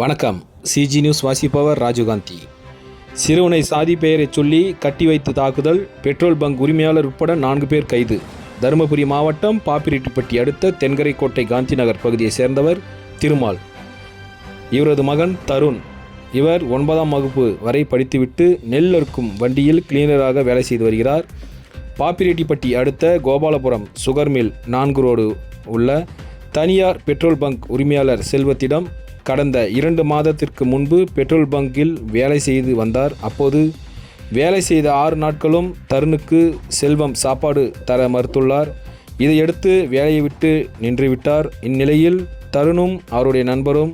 வணக்கம். CG news வாசிப்பவர் ராஜீவ்காந்தி சிறுவனை சாதி பெயரை சொல்லி கட்டி வைத்து தாக்குதல் பெட்ரோல் பங்க் உரிமையாளர் உட்பட நான்கு பேர் கைது. தருமபுரி மாவட்டம் பாப்பிரெட்டிப்பட்டி அடுத்த தென்கரைக்கோட்டை காந்தி நகர் பகுதியைச் சேர்ந்தவர் திருமால். இவரது மகன் தருண். இவர் ஒன்பதாம் வகுப்பு வரை படித்துவிட்டு நெல் அறுக்கும் வண்டியில் கிளீனராக வேலை செய்து வருகிறார். பாப்பிரெட்டிப்பட்டி அடுத்த கோபாலபுரம் சுகர் மில் நான்கு ரோடு உள்ள தனியார் பெட்ரோல் பங்க் உரிமையாளர் செல்வத்திடம் கடந்த இரண்டு மாதத்திற்கு முன்பு பெட்ரோல் பங்கில் வேலை செய்து வந்தார். அப்போது வேலை செய்த ஆறு நாட்களும் தருணுக்கு செல்வம் சாப்பாடு தர மறுத்துள்ளார். இதையடுத்து வேலையை விட்டு நின்றுவிட்டார். இந்நிலையில் தருணும் அவருடைய நண்பரும்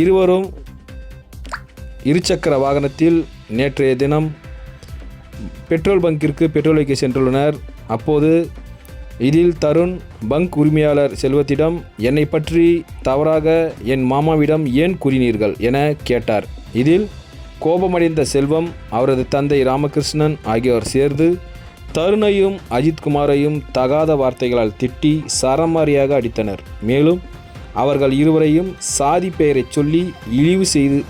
இருவரும் இருசக்கர வாகனத்தில் நேற்றைய தினம் பெட்ரோல் பங்கிற்கு பெட்ரோலுக்கு சென்றுள்ளனர். அப்போது இதில் தருண் பங்க் உரிமையாளர் செல்வத்திடம் என்னை பற்றி தவறாக என் மாமாவிடம் ஏன் கூறினீர்கள்? என கேட்டார். இதில் கோபமடைந்த செல்வம் அவரது தந்தை ராமகிருஷ்ணன் ஆகியோர் சேர்ந்து தருணையும் அஜித்குமாரையும் தகாத வார்த்தைகளால் திட்டி சரமாரியாக அடித்தனர். மேலும் அவர்கள் இருவரையும் சாதி பெயரைச் சொல்லி இழிவு செய்து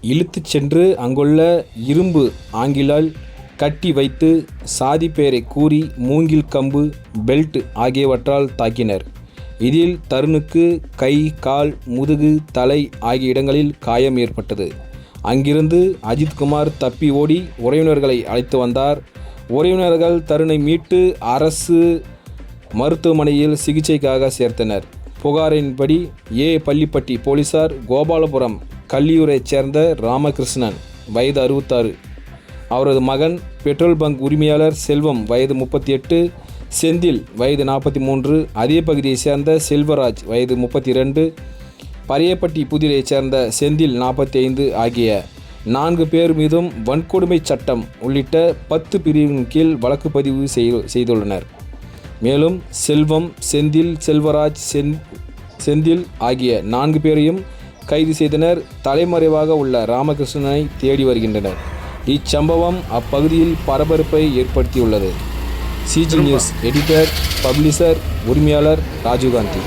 இழுத்துச் சென்று அங்குள்ள இரும்பு ஆங்கிலால் கட்டி வைத்து சாதி பெயரை கூறி மூங்கில் கம்பு பெல்ட் ஆகியவற்றால் தாக்கினர். இதில் தருணுக்கு கை கால் முதுகு தலை ஆகிய இடங்களில் காயம் ஏற்பட்டது. அங்கிருந்து அஜித்குமார் தப்பி ஓடி உறவினர்களை அழைத்து வந்தார். உறவினர்கள் தருணை மீட்டு அரசு மருத்துவமனையில் சிகிச்சைக்காக சேர்த்தனர். புகாரின்படி ஏ. பள்ளிப்பட்டி போலீசார் கோபாலபுரம் கல்லியூரைச் சேர்ந்த ராமகிருஷ்ணன் வயது அறுபத்தாறு. அவரது மகன் பெட்ரோல் பங்க் உரிமையாளர் செல்வம் வயது முப்பத்தி எட்டு செந்தில் வயது நாற்பத்தி மூன்று அதே பகுதியைச் சேர்ந்த செல்வராஜ் வயது முப்பத்தி ரெண்டு பரியப்பட்டி புதிரைச் சேர்ந்த செந்தில் நாற்பத்தி ஐந்து ஆகிய நான்கு பேர் மீதும் வன்கொடுமை சட்டம் உள்ளிட்ட பத்து பிரிவின் கீழ் வழக்கு பதிவு செய்து செய்துள்ளனர். மேலும் செல்வம் செந்தில் செல்வராஜ் செந் செந்தில் ஆகிய நான்கு பேரையும் கைது செய்தனர். தலைமறைவாக உள்ள ராமகிருஷ்ணனை தேடி வருகின்றனர். இச்சம்பவம் அப்பகுதியில் பரபரப்பை ஏற்படுத்தியுள்ளது. சிஜி நியூஸ் எடிட்டர் பப்ளிஷர் உரிமையாளர் ராஜீவ்காந்தி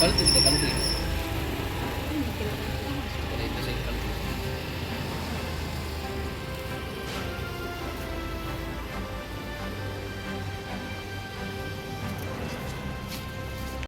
கழுத்து கழுத்து